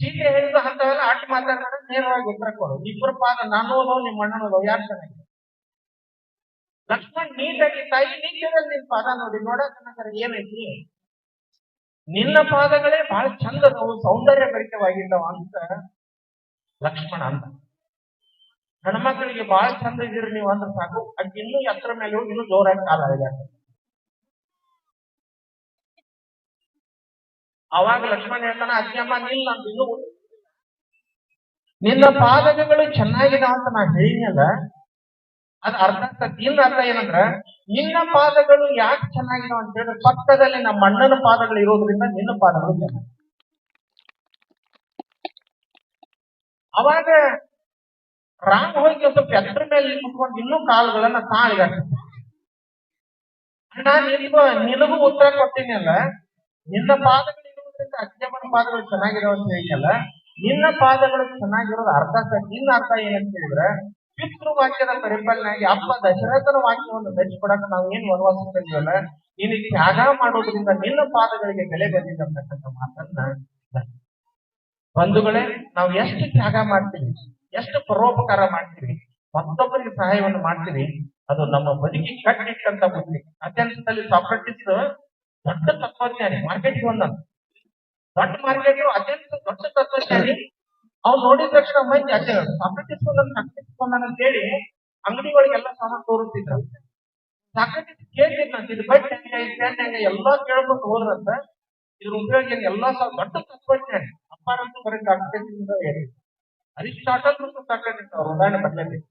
ಸೀತೆ ಹೇಳಿದ ಅಂತವೆಲ್ಲ ಆಟ ಮಾತಾಡ್ತಾರೆ ನೇರವಾಗಿ ಉತ್ತರ ಕೊಡು. ಇಬ್ಬರ ಪಾದ, ನಾನು ಹೋದವು ನಿಮ್ಮ ಅಣ್ಣನೋ ಯಾರು ಚೆನ್ನಾಗಿ ಲಕ್ಷ್ಮಣ್, ನೀಟಾಗಿ ತಾಯಿ, ನಿತ್ಯದಲ್ಲಿ ನಿನ್ ಪಾದ ನೋಡಿ ನೋಡಕ್ಕೆ ಏನೈತಿ? ನಿನ್ನ ಪಾದಗಳೇ ಬಹಳ ಚಂದದವು ಅದಾವು ಸೌಂದರ್ಯ ಭರಿತವಾಗಿದ್ದಾವ ಅಂತ ಲಕ್ಷ್ಮಣ ಅಂತ. ಹೆಣ್ಮಕ್ಳಿಗೆ ಬಹಳ ಚಂದ ಇದ್ದೀರಿ ನೀವು ಅಂದ್ರೆ ಸಾಕು. ಅದ್ ಇನ್ನೂ ಎತ್ತರ ಮೇಲೆ ಹೋಗಿ ಇನ್ನೂ ಜೋರಾಗಿ ಕಾಲ ಇದೆ. ಅವಾಗ ಲಕ್ಷ್ಮಣ ಹೇಳ್ತಾನ ಅಜ್ಜಮ್ಮ ನಿಲ್ಲ ಅಂತ ಇನ್ನೂ ನಿನ್ನ ಪಾದಗಳು ಚೆನ್ನಾಗಿದಾವ ಅಂತ ನಾ ಹೇಳಿನಲ್ಲ ಅದ್ ಅರ್ಥ ಇನ್ನ ಅರ್ಥ ಏನಂದ್ರ, ನಿನ್ನ ಪಾದಗಳು ಯಾಕೆ ಚೆನ್ನಾಗಿದೆ ಅಂತ ಹೇಳಿದ್ರೆ ಪಕ್ಕದಲ್ಲಿ ನಮ್ಮ ಅಣ್ಣನ ಪಾದಗಳು ಇರೋದ್ರಿಂದ ನಿನ್ನ ಪಾದಗಳು ಚೆನ್ನಾಗಿ ಅವಾಗ ರಾಮ ಹೋಗಿ ಸ್ವಲ್ಪ ಎತ್ತರ ಮೇಲೆ ಕುತ್ಕೊಂಡು ಇನ್ನೂ ಕಾಲುಗಳನ್ನ ತಾಳಿಗಾಡ್ತಾನೆ ಅಣ್ಣ, ನಿನ್ಗೂ ಉತ್ತರ ಕೊಟ್ಟಿನಲ್ಲ ನಿನ್ನ ಪಾದಗಳು ಇರೋದ್ರಿಂದ ಅಜ್ಜಮ್ಮನ ಪಾದಗಳು ಚೆನ್ನಾಗಿರೋ ಅಂತ ಹೇಳಿಯಲ್ಲ ನಿನ್ನ ಪಾದಗಳು ಚೆನ್ನಾಗಿರೋದು ಅರ್ಥ ಸರ್ ನಿನ್ನ ಅರ್ಥ ಏನಂತ ಹೇಳಿದ್ರೆ ಪಿತೃ ವಾಕ್ಯದ ಪರಿಪಾಲನೆಯಾಗಿ ಅಪ್ಪ ದಶರಥನ ವಾಕ್ಯವನ್ನು ಮೆಚ್ಚಿಕೊಡಕ ನಾವು ಏನ್ ವನವಾಸ ಕರೀವಲ್ಲ ನಿನಗೆ ತ್ಯಾಗ ಮಾಡೋದ್ರಿಂದ ನಿನ್ನ ಪಾದಗಳಿಗೆ ಬೆಲೆ ಬಂದಿದೆ ಅಂತಕ್ಕಂಥ ಮಾತನ್ನ ಬಂಧುಗಳೇ, ನಾವು ಎಷ್ಟು ತ್ಯಾಗ ಮಾಡ್ತೀವಿ, ಎಷ್ಟು ಪರೋಪಕಾರ ಮಾಡ್ತೀವಿ, ಮತ್ತೊಬ್ಬರಿಗೆ ಸಹಾಯವನ್ನು ಮಾಡ್ತೀವಿ, ಅದು ನಮ್ಮ ಬದುಕಿ ಕಟ್ಟಿಟ್ಟಂತ ಬುದ್ಧಿ. ಅತ್ಯಂತದಲ್ಲಿ ಸಾಕ್ರಟಿಸ್ ದೊಡ್ಡ ತತ್ವಜ್ಞಾನಿ ಮಾರ್ಕೆಟ್ ಒಂದ ದೊಡ್ಡ ಮಾರ್ಕೆಟ್ ಅತ್ಯಂತ ದೊಡ್ಡ ತತ್ವಜ್ಞಾನಿ. ಅವ್ನು ನೋಡಿದ ತಕ್ಷಣ ಮಂದಿ ಅದೇ ಸಾಕ್ರಟಿಸ್ ಸಾಕ್ರಟಿಸ್ ಅಂತ ಹೇಳಿ ಅಂಗಡಿ ಒಳಗೆಲ್ಲ ಸಾಮಾನು ತೋರಿಸ್ತಿದ್ರು. ಸಾಕ್ರಟಿಸ್ ಕೇಳ್ತಿದ್ದಂತ ಇದು ಬಟ್ ಹೆಂಗ ಇದು ಹೆಂಗ ಎಲ್ಲಾ ಕೇಳ್ಬೇಕು ಹೋದ್ರಂತ. ಇದ್ರ ಉಪಯೋಗ ಎಲ್ಲಾ ಸಹ ದೊಡ್ಡ ತತ್ವಜ್ಞಾನಿ. ಅಪ್ಪಾರಂತೂ ಬರೀ ಸಾಕ್ರೆಟಿಸ್ ಹೇಳಿ. ಅರಿಸ್ಟಾಟಲ್ ಮತ್ತು ಸಾಕ್ರೆಟಿಸ್ ಅವರು ಉದಾಹರಣೆ ಬರ್ಲೇಬೇಕು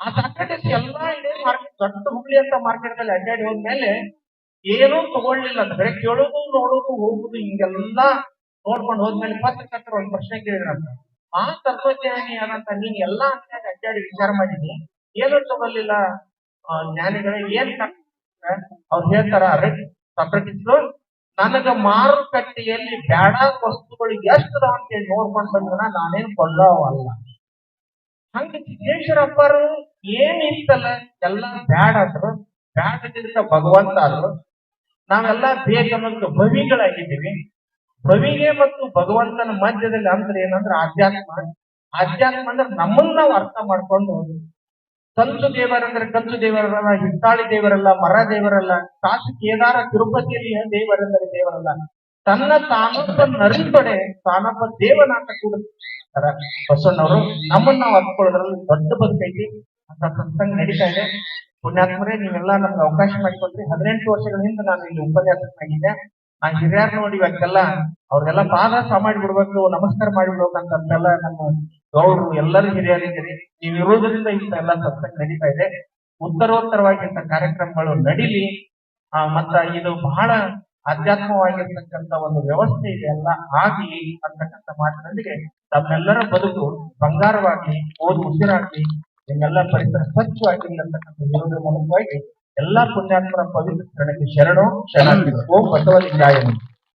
ಆ ಸಾಕ್ರೆಟಿಸ್ ಎಲ್ಲಾ ಇಡೀ ಮಾರ್ಕೆಟ್ ದೊಡ್ಡ ಹುಬ್ಳಿ ಅಂತ ಮಾರ್ಕೆಟ್ ಅಲ್ಲಿ ಅಡ್ಡಾಡಿ ಹೋದ್ಮೇಲೆ ಏನೂ ತಗೊಳ್ಳಿಲ್ಲ ಅಂತ. ಬರೀ ಕೇಳೋದು, ನೋಡೋದು, ಹೋಗುದು, ಹಿಂಗೆಲ್ಲ ನೋಡ್ಕೊಂಡು ಹೋದ್ಮೇಲೆ ಪತ್ರಕರ್ತರು ಒಂದ್ ಪ್ರಶ್ನೆ ಕೇಳಿದ್ರಂತ ಆ ತತ್ವಜ್ಞಾನಿ ಏನಂತ ನೀನ್ ಎಲ್ಲಾ ಅಂತ ಅಡ್ಡಾಡಿ ವಿಚಾರ ಮಾಡಿದ್ವಿ ಏನೂ ತಗೊಳ್ಳಿಲ್ಲ. ಜ್ಞಾನಿಗಳೇ ಏನ್ ಅವ್ರು ಹೇಳ್ತಾರ ಸಾಕ್ರೆಟಿಸ್ ನನಗ ಮಾರುಕಟ್ಟೆಯಲ್ಲಿ ಬೇಡ ವಸ್ತುಗಳು ಎಷ್ಟು ಅಂತ ಹೇಳಿ ನೋಡ್ಕೊಂಡು ಬಂದ್ರ ನಾನೇನ್ ಕೊಳ್ಳೋವಲ್ಲ ಹಂಗ ಸಿದ್ದೇಶ್ವರಪ್ಪರು ಏನ್ ಇತ್ತಲ್ಲ ಎಲ್ಲಾ ಬ್ಯಾಡ ಅಂದ್ರು ಬ್ಯಾಡದಿಂದ ಭಗವಂತ ಆದ್ರು ನಾವೆಲ್ಲ ಬೇಕನ್ನೋದು ಭವಿಗಳಾಗಿದ್ದೀವಿ. ಭವಿಗೆ ಮತ್ತು ಭಗವಂತನ ಮಧ್ಯದಲ್ಲಿ ಅಂದ್ರೆ ಏನಂದ್ರೆ ಆಧ್ಯಾತ್ಮ. ಆಧ್ಯಾತ್ಮ ಅಂದ್ರೆ ನಮ್ಮನ್ನ ನಾವು ಅರ್ಥ ಮಾಡ್ಕೊಂಡು ಕಂಚು ದೇವರಂದ್ರೆ ಕಂಚು ದೇವರಲ್ಲ, ಹಿತ್ತಾಳಿ ದೇವರಲ್ಲ, ಮರ ದೇವರಲ್ಲ ಕಾಶಿ ಕೇದಾರ ತಿರುಪತಿಯಲ್ಲಿ ದೇವರಂದರೆ ದೇವರಲ್ಲ. ತನ್ನ ತಾನೊಬ್ಬ ನರಿಪಡೆ, ತಾನೊಬ್ಬ ದೇವನಾಟ ಕೂಡ ಬಸವಣ್ಣವರು, ನಮ್ಮನ್ನ ನಾವು ಅಪ್ಕೊಳ್ಳೋದ್ರಲ್ಲಿ ದೊಡ್ಡ ಬದುಕೈತಿ ಅಂತ ಸತ್ಸಂಗ ನಡೀತಾ ಇದೆ. ಪುಣ್ಯಾತ್ಮರೇ, ನೀವೆಲ್ಲ ನಮ್ಗೆ ಅವಕಾಶ ಮಾಡಿಕೊಟ್ರಿ. ಹದಿನೆಂಟು ವರ್ಷಗಳ ಹಿಂದೆ ನಾನು ಇಲ್ಲಿ ಉಪನ್ಯಾಸಕನಾಗಿದ್ದೆ. ಆ ಹಿರಿಯರ್ ನೋಡಿ ಇವತ್ತೆಲ್ಲ, ಅವ್ರಿಗೆಲ್ಲ ಪಾದ ಸಹ ಮಾಡಿಬಿಡ್ಬೇಕು ನಮಸ್ಕಾರ ಮಾಡಿಬಿಡ್ಬೇಕು ಅಂತೆಲ್ಲ ನಮ್ಮ ಗೌಡ್ರು ಎಲ್ಲರೂ ಹಿರಿಯರಿದ್ದೀರಿ ನೀವು ಇರೋದ್ರಿಂದ ಇಂಥ ಎಲ್ಲ ಸತ್ಸಂಗ ನಡೀತಾ ಇದೆ. ಉತ್ತರೋತ್ತರವಾಗಿ ಇಂಥ ಕಾರ್ಯಕ್ರಮಗಳು ನಡೀಲಿ. ಮತ್ತ ಇದು ಬಹಳ ಆಧ್ಯಾತ್ಮವಾಗಿರ್ತಕ್ಕಂಥ ಒಂದು ವ್ಯವಸ್ಥೆ ಇದೆ, ಎಲ್ಲ ಆಗ್ಲಿ ಅಂತಕ್ಕಂಥ ಮಾತಿನೊಂದಿಗೆ ತಮ್ಮೆಲ್ಲರ ಬದುಕು ಬಂಗಾರವಾಗಿ ಓದು ಉಸಿರಾಗಿ ನಿಮ್ಮೆಲ್ಲ ಪರಿಸರ ಸ್ವಚ್ಛವಾಗಿ ಅಂತಕ್ಕಂಥ ಹೇಳುವುದರ ಮೂಲಕವಾಗಿ ಎಲ್ಲಾ ಪುಣ್ಯಾತ್ಮರ ಪವಿತ್ರ ಶರಣು ಶರಣಾರ್ಥಿ ಓಂ ಬಸವಲಿಂಗಾಯ ನಮಃ.